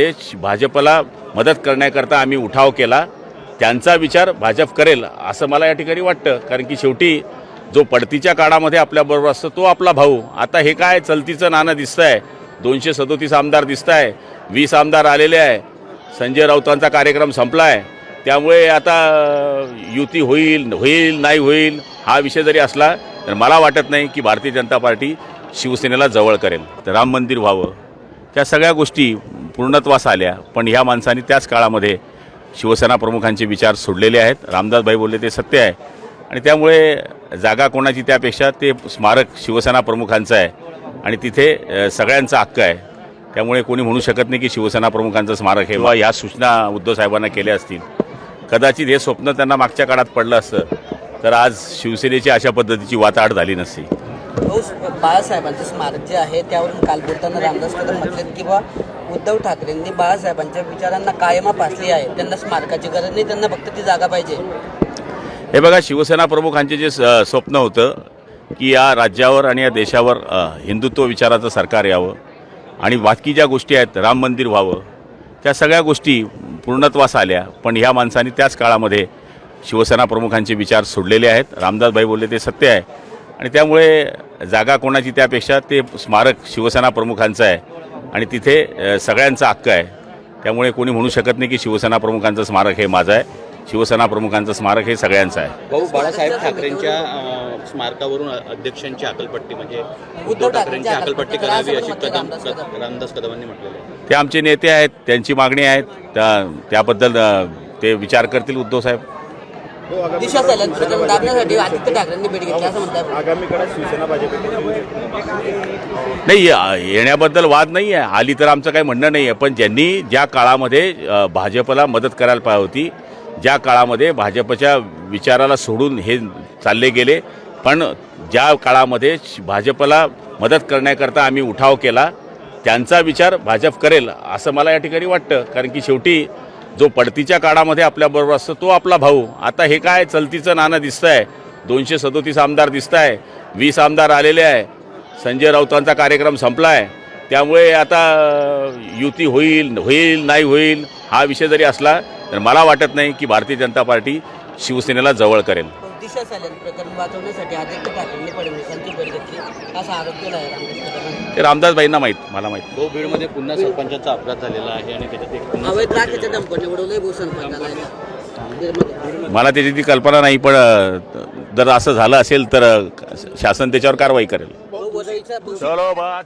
हे भाजपला मदत करण्याकरता आम्ही उठाव केला. त्यांचा विचार भाजप करेल असं मला या ठिकाणी वाटतं. कारण की शेवटी जो पडतीच्या काळामध्ये आपल्याबरोबर असतो तो आपला भाऊ. आता हे काय चलतीचं नाणं दिसतं आहे दोनशे सदोतीस आमदार दिसत आहे वीस आमदार आलेले आहे. संजय राऊतांचा कार्यक्रम संपला आहे त्यामुळे आता युती होईल होईल नाही होईल हा विषय जरी असला तर मला वाटत नाही की भारतीय जनता पार्टी शिवसेनेला जवळ करेल. तर राम मंदिर व्हावं. त्या सगळ्या गोष्टी पूर्णत्वास आल्या. पण ह्या माणसांनी त्याच काळामध्ये शिवसेना प्रमुखांचे विचार सोडलेले आहेत. रामदासभाई बोलले ते सत्य आहे. आणि त्यामुळे जागा कोणाची त्यापेक्षा ते स्मारक शिवसेना प्रमुखांचं आहे. आणि तिथे सगळ्यांचा हक्क आहे. त्यामुळे कोणी म्हणू शकत नाही की शिवसेना प्रमुखांचं स्मारक हे वा ह्या सूचना उद्धव साहेबांना केल्या असतील. कदाचित हे स्वप्न त्यांना मागच्या काळात पडलं असतं. तर आज शिवसेनेची अशा पद्धतीची वाताहत झाली नसती. बाळासाहेबांचं स्मारक जे आहे त्यावरून काल बोलताना रामदास कदम म्हटलेत की बा उद्धव ठाकरेंनी बाळासाहेबांच्या विचारांना कायमा पासली आहे. त्यांना स्मारकाची गरज नाही त्यांना फक्त ती जागा पाहिजे. हे बघा शिवसेना प्रमुखांचे जे स- स्वप्न होतं की या राज्यावर आणि या देशावर हिंदुत्व विचाराचं सरकार यावं आणि बाकी ज्या गोष्टी आहेत राम मंदिर व्हावं त्या सगळ्या गोष्टी पूर्णत्वास आल्या. पण ह्या माणसांनी त्याच काळामध्ये शिवसेना प्रमुखांचे विचार सोडलेले आहेत. रामदासभाई बोलले ते सत्य आहे. आणि त्यामुळे जागा कोणाची त्यापेक्षा ते स्मारक शिवसेना प्रमुखांचं आहे. आणि तिथे सगळ्यांचा हक्क आहे. त्यामुळे कोणी म्हणू शकत नाही की शिवसेना प्रमुखांचं स्मारक हे माझं आहे. शिवसेना प्रमुखांचं स्मारक हे सगळ्यांचं आहे. भाऊ बाळासाहेब ठाकरेंच्या स्मारकावरून अध्यक्षांची अकलपट्टी म्हणजे उद्धव ठाकरेंची अकलपट्टी करावी अशी कदम रामदास कदम. रामदास कदमांनी म्हटलेलं आहे. ते आमचे नेते आहेत त्यांची मागणी आहेत. त्या त्याबद्दल ते विचार करतील उद्धव साहेब. दिशा सैलन प्रकरण दाबण्यासाठी आदित्य ठाकरेंनी भेट घेतली असं म्हणतात. आगामी काळात शिवसेना भाजप नाही येण्याबद्दल वाद नाही आहे. आली तर आमचं काही म्हणणं नाही आहे. पण ज्यांनी ज्या काळामध्ये भाजपला मदत करायला पाहिजे होती ज्या काळामध्ये भाजपच्या विचाराला सोडून हे चालले गेले पण ज्या काळामध्ये श- भाजपला मदत करण्याकरता आम्ही उठाव केला त्यांचा विचार भाजप करेल असं मला या ठिकाणी वाटतं. कारण की शेवटी जो पडतीच्या काळामध्ये आपल्याबरोबर असतो तो आपला भाऊ. आता हे काय चलतीचं नाणं दिसतं आहे दोनशे सदोतीस आमदार दिसत आहे वीस आमदार आलेले आहे. संजय राऊतांचा कार्यक्रम संपला आहे त्यामुळे आता युती होईल होईल नाही होईल हा विषय जरी असला तर मला वाटत नाही की भारतीय जनता पार्टी शिवसेनेला जवळ करेल. दिशा सैलन प्रकरण वाचवण्यासाठी आदित्य ठाकरेंनी फडणवीसांची भेट घेतली. असा आरोप केला आहे रामदास ते रामदासबाईंना माहीत मला माहीत. भाऊ बीडमध्ये पुन्हा सरपंचाचा अपघात झालेला आहे आणि त्याच्यात एक पुन्हा अवैध राखेच्या दंपती उडवलंय भूषण पंचाला मला त्याची ती कल्पना नाही पण जर असं झालं असेल तर शासन त्याच्यावर कारवाई करेल. चलो बा